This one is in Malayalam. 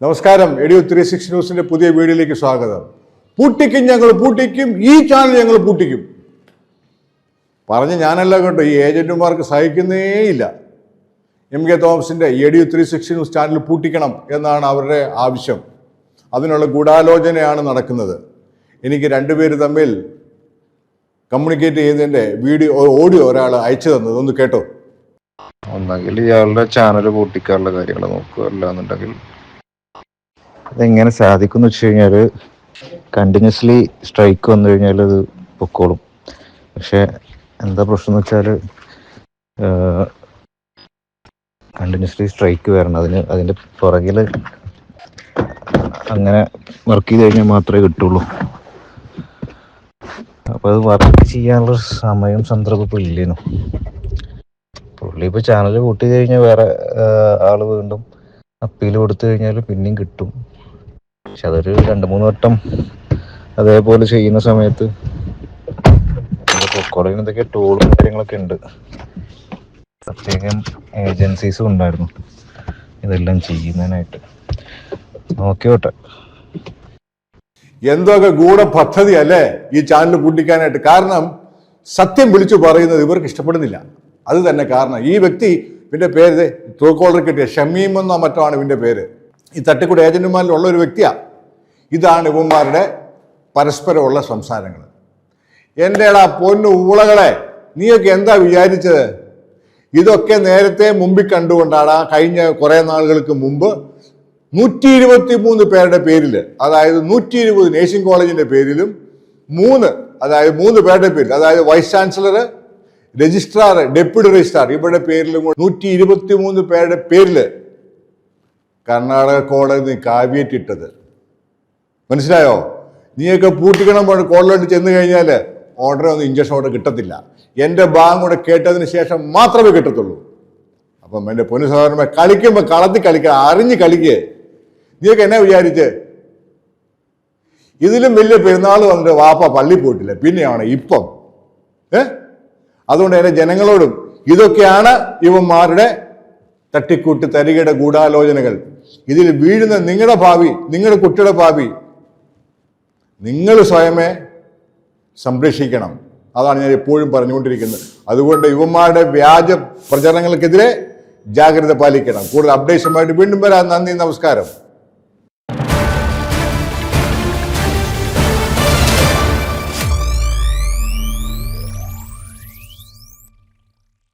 നമസ്കാരം. എഡിയോ ത്രീ സിക്സ് ന്യൂസിന്റെ പുതിയ വീഡിയോയിലേക്ക് സ്വാഗതം. പൂട്ടിക്കും ഞങ്ങൾ പൂട്ടിക്കും ഈ ചാനൽ ഞങ്ങൾ പൂട്ടിക്കും. പറഞ്ഞ് ഞാനല്ല കേട്ടോ ഈ ഏജന്റുമാർക്ക് സഹിക്കുന്നേയില്ല എം കെ തോമസിന്റെ എഡിയോ ത്രീ സിക്സ് ന്യൂസ് ചാനൽ പൂട്ടിക്കണം എന്നാണ് അവരുടെ ആവശ്യം. അതിനുള്ള ഗൂഢാലോചനയാണ് നടക്കുന്നത്. എനിക്ക് രണ്ടുപേര് തമ്മിൽ കമ്മ്യൂണിക്കേറ്റ് ചെയ്തതിന്റെ വീഡിയോ ഓഡിയോ ഒരാൾ അയച്ചു തന്നത്. ഒന്ന് കേട്ടോ. ഒന്നെങ്കിൽ ഇയാളുടെ ചാനൽ പൂട്ടിക്കാനുള്ള കാര്യങ്ങൾ നോക്കുക അല്ലാന്നുണ്ടെങ്കിൽ അതെങ്ങനെ സാധിക്കും എന്ന് വെച്ച് കഴിഞ്ഞാൽ കണ്ടിന്യൂസ്ലി സ്ട്രൈക്ക് വന്നു കഴിഞ്ഞാൽ അത് പൊക്കോളും. പക്ഷെ എന്താ പ്രശ്നം എന്ന് വെച്ചാൽ കണ്ടിന്യൂസ്ലി സ്ട്രൈക്ക് വരണം. അതിന് അതിന്റെ പുറകിൽ അങ്ങനെ വർക്ക് ചെയ്ത് കഴിഞ്ഞാൽ മാത്രമേ കിട്ടുള്ളൂ. അപ്പോൾ അത് വർക്ക് ചെയ്യാനുള്ള സമയം സന്ദർഭം ഇപ്പോൾ ഇല്ലേനു. പുള്ളി ഇപ്പൊ ചാനൽ കൂട്ടി കഴിഞ്ഞാൽ വേറെ ആൾ വീണ്ടും അപ്പീൽ കൊടുത്തു കഴിഞ്ഞാൽ പിന്നെയും കിട്ടും. പക്ഷെ അതൊരു രണ്ട് മൂന്ന് വട്ടം അതേപോലെ ചെയ്യുന്ന സമയത്ത് പൊക്കോളിന് എന്തൊക്കെ ടൂളും കാര്യങ്ങളൊക്കെ ഉണ്ട്. പ്രത്യേകം ഏജൻസീസും ഉണ്ടായിരുന്നു. ഇതെല്ലാം ചെയ്യുന്നതിനായിട്ട്. നോക്കിയോട്ടെ എന്തൊക്കെ ഗൂഢപദ്ധതി അല്ലേ ഈ ചാനൽ പൂട്ടിക്കാനായിട്ട്? കാരണം സത്യം വിളിച്ചു പറയുന്നത് ഇവർക്ക് ഇഷ്ടപ്പെടുന്നില്ല. അത് തന്നെ കാരണം. ഈ വ്യക്തി ഇവന്റെ പേര് തൂക്കോളർ കിട്ടിയ ഷമീം എന്നോ മറ്റോ ആണ് ഇവന്റെ പേര്. ഈ തട്ടിക്കൂടെ ഏജന്റുമാരിലുള്ള ഒരു വ്യക്തിയാണ് ഇതാണ് ഇവന്മാരുടെ പരസ്പരമുള്ള സംസാരങ്ങൾ. എന്റെടാ പൊന്നു ഊളകളെ നീയൊക്കെ എന്താ വിചാരിച്ചത്? ഇതൊക്കെ നേരത്തെ മുമ്പിൽ കണ്ടുകൊണ്ടാണ് ആ കഴിഞ്ഞ കുറേ നാളുകൾക്ക് മുമ്പ് നൂറ്റി ഇരുപത്തി മൂന്ന് പേരുടെ പേരിൽ അതായത് നൂറ്റി ഇരുപത് നേഴ്സിംഗ് കോളേജിന്റെ പേരിലും മൂന്ന് അതായത് മൂന്ന് പേരുടെ പേരിൽ അതായത് vice chancellor registrar deputy registrar ഇവരുടെ പേരിലും കൂടെ നൂറ്റി ഇരുപത്തി മൂന്ന് പേരുടെ പേരിൽ കർണാടക കോടതി കാവ്യേറ്റിട്ടത്. മനസ്സിലായോ? നീയൊക്കെ പൂട്ടിക്കണം പോലെ കോളിലോട്ട് ചെന്ന് കഴിഞ്ഞാൽ ഓർഡർ ഒന്നും ഇഞ്ചക്ഷൻ ഓർഡർ കിട്ടത്തില്ല. എന്റെ ഭാഗം കൂടെ കേട്ടതിന് ശേഷം മാത്രമേ കിട്ടത്തുള്ളൂ. അപ്പം എന്റെ പൊന്നു സഹോദരന്മാർ കളിക്കുമ്പോൾ കളത്തി കളിക്കുക അറിഞ്ഞ് കളിക്കുക നീയൊക്കെ എന്നെ വിചാരിച്ച്? ഇതിലും വലിയ പെരുന്നാൾ വന്നിട്ട് വാപ്പ പള്ളി പോയിട്ടില്ല. പിന്നെയാണ് ഇപ്പം. ഏ? അതുകൊണ്ട് എന്റെ ജനങ്ങളോടും ഇതൊക്കെയാണ് ഇവന്മാരുടെ തട്ടിക്കൂട്ട് തരികയുടെ ഗൂഢാലോചനകൾ. ഇതിൽ വീഴുന്ന നിങ്ങളുടെ ഭാവി നിങ്ങളുടെ കുട്ടിയുടെ ഭാവി നിങ്ങൾ സ്വയമേ സംരക്ഷിക്കണം. അതാണ് ഞാൻ എപ്പോഴും പറഞ്ഞുകൊണ്ടിരിക്കുന്നത്. അതുകൊണ്ട് യുവന്മാരുടെ വ്യാജ പ്രചരണങ്ങൾക്കെതിരെ ജാഗ്രത പാലിക്കണം. കൂടുതൽ അപ്ഡേഷനുമായിട്ട് വീണ്ടും വരാം. നന്ദി നമസ്കാരം.